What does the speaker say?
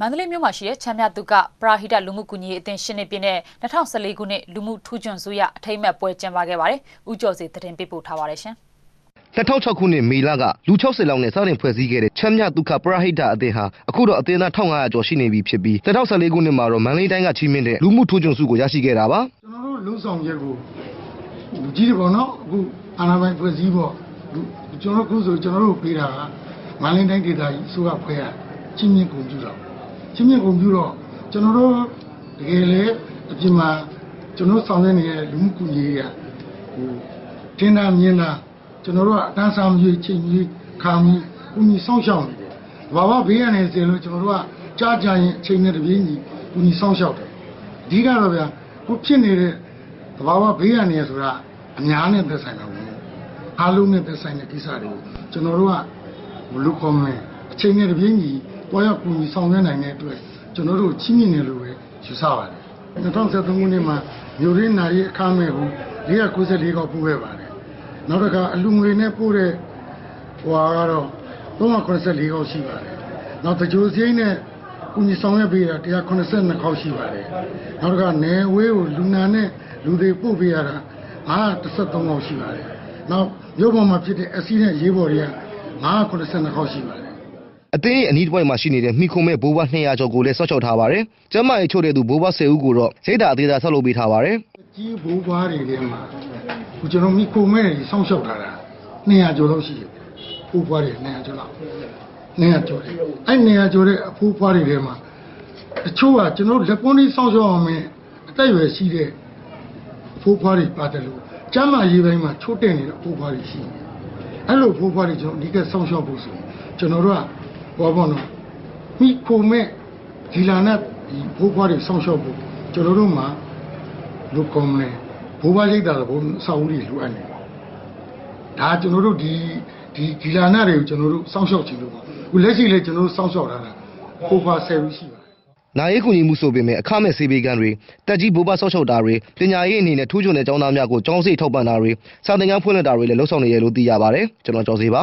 မန္တလေးမြို့မှာရှိတဲ့ချမ်းမြတုကပရာဟိတလူမှုကူညီရေးအသင်းရှင်းနေပြည့်နဲ့2014ခုနှစ်လူမှုထူးချွန်စုရအထိမ်းအမှတ်ပွဲကျင်းပခဲ့ပါတယ်။ဦးကျော်စီသတင်းပေးပို့ထားပါတယ်ရှင်။2006ခုနှစ်မေလကလူ60လောက်နဲ့စတင်ဖွဲ့စည်းခဲ့တဲ့ချမ်းမြဒုက္ခပရဟိတအသင်းဟာအခုတော့အသင်းသား1500ကျော်ရှိနေပြီဖြစ်ပြီး2014ခုနှစ်မှာတော့မန္တလေးတိုင်းကချီးမြှင့်တဲ့လူမှုထိုးကြုံစုကိုရရှိခဲ့တာပါကျွန်တော်တို့လုံဆောင်ချက်ကိုလူကြီးတွေပေါ့နော်အခုအာဏာပိုင်ဖွဲ့စည်းပေါ့လူကျွန်တော်တို့ခုဆိုကျွန်တော်တို့ပေးတာကမန္တလေးတိုင်းဒေသကြီးအစိုးရဖွဲ့ရချင်းမြင့်ကုန်ပြုတော့ ချင်းမြင့်ကုန်ပြုတော့ကျွန်တော်တို့တကယ်လေအပြင်မှာကျွန်တော်ဆောင်ရွက်နေတဲ့လူမှုကူညီရေးကဟိုတင်တာမြင်တာကျွန်တော်တို့ကအတန်းစားမရွေးချိန်ကြီးခါမီကူညီဆောင်ရှောက်နေတယ်ဘာဘာဘေးရနေစေလို့ကျွန်တော်တို့ကကြားကြရင်အချိန်နဲ့တပြေးညီကူညီဆောင်ရှောက်တယ်အဓိကတော့ဗျာခုဖြစ်နေတဲ့သဘာဝဘေးရန်နေဆိုတာအများနဲ့သက်ဆိုင်တာဘူးအားလုံးနဲ့သက်ဆိုင်တဲ့ကိစ္စတွေကိုကျွန်တော်တို့ကဘယ်လိုခေါ်မလဲအချိန်နဲ့တပြေးညီ တွားရောက်ကူညီဆောင်ရွက်နိုင်တဲ့အတွက်ကျွန်တော်တို့ချင်းမြင့်နေလို့ပဲယူဆပါတယ်2013ခုနှစ်မှာမြို့ရင်းနာရီအခမဲ့ကို494កောက်ပို့ခဲ့ပါတယ်နောက်တစ်ခါအလူငွေနဲ့ပို့တဲ့ဟွာကတော့384កောက်ရှိပါတယ်နောက်တကြိုစင်းနဲ့ကုညီဆောင်ရွက်ပေးတာ182ခေါက်ရှိပါတယ်။နောက်တစ်ခါနယ်ဝေးကိုလူနာနဲ့လူတွေပို့ပေးရတာ913ခေါက်ရှိပါတယ်။နောက်မြို့ပေါ်မှာဖြစ်တဲ့အဆီးနဲ့ရေးပေါ်တွေက982ခေါက်ရှိပါတယ် အသင်းရဲ့အနီးတစ်ဝိုက်မှာရှိနေတဲ့မိခုံမဲ့ဘိုးဘွား200ကျော်ကိုလည်းဆော့ချောက်ထားပါတယ် ကျမ်းမာရေးချို့တဲ့သူ ဘိုးဘွား10ဦးကိုတော့စိတ်ဓာတ်အသေးသားဆောက်လုပ်ပေးထားပါတယ်။ကြီးဘိုးဘွားတွေထဲမှာခုကျွန်တော်မိခုမဲ့တွေ စောင့်ရှောက်ထားတာ200ကျော်လောက်ရှိတယ်။ဘိုးဘွားတွေ200ကျော်လောက်200ကျော်တယ်။အဲ့200ကျော်တဲ့ အဖိုးဘွားတွေထဲမှာ တချို့က ကျွန်တော်လက်ပွန်းလေးစောင့်ရှောက်အောင်မယ်အသက်အရွယ်ရှိတဲ့ဖိုးဖွားတွေပါတယ်လို့ကျမ်းမာရေးပိုင်းမှာ ချိုးတဲ့နေတဲ့ဖိုးဖွားတွေရှိတယ်။အဲ့လိုဖိုးဖွားတွေကျွန်တော်အဓိကစောင့်ရှောက်ဖို့ဆိုရင် ကျွန်တော်တို့က ဘောဘောနော်မိခုံမဲ့ဒီလာနဲ့ဒီဖိုးဖွားတွေစောင့်ရှောက်ဖို့ကျွန်တော်တို့မှာလူကောင်းလဲဘိုးဘွားရိတ်တာတော့ဘုံစောက်ဦးတွေလိုအပ်နေတယ်။ဒါကျွန်တော်တို့ဒီဒီဒီလာနာတွေကိုကျွန်တော်တို့စောင့်ရှောက်ခြင်းလို့ပေါ့။ခုလက်ရှိလည်းကျွန်တော်တို့စောင့်ရှောက်ထားတာဖိုးဖွား10ဦးရှိပါတယ်နာရေးကူညီမှုဆိုပေမဲ့အခမဲ့ဆေးပေးကမ်းတွေတက်ကြီးဘိုးဘွားဆော့ချောက်တာတွေပညာရေးအနေနဲ့ထူးချွန်တဲ့ကျောင်းသားများကိုကျောင်းစိတ်ထောက်ပံ့တာတွေစာသင်ခန်းဖွင့်လှစ်တာတွေလည်းလုပ်ဆောင်နေရလို့သိရပါတယ်ကျွန်တော်ကျော်စီပါ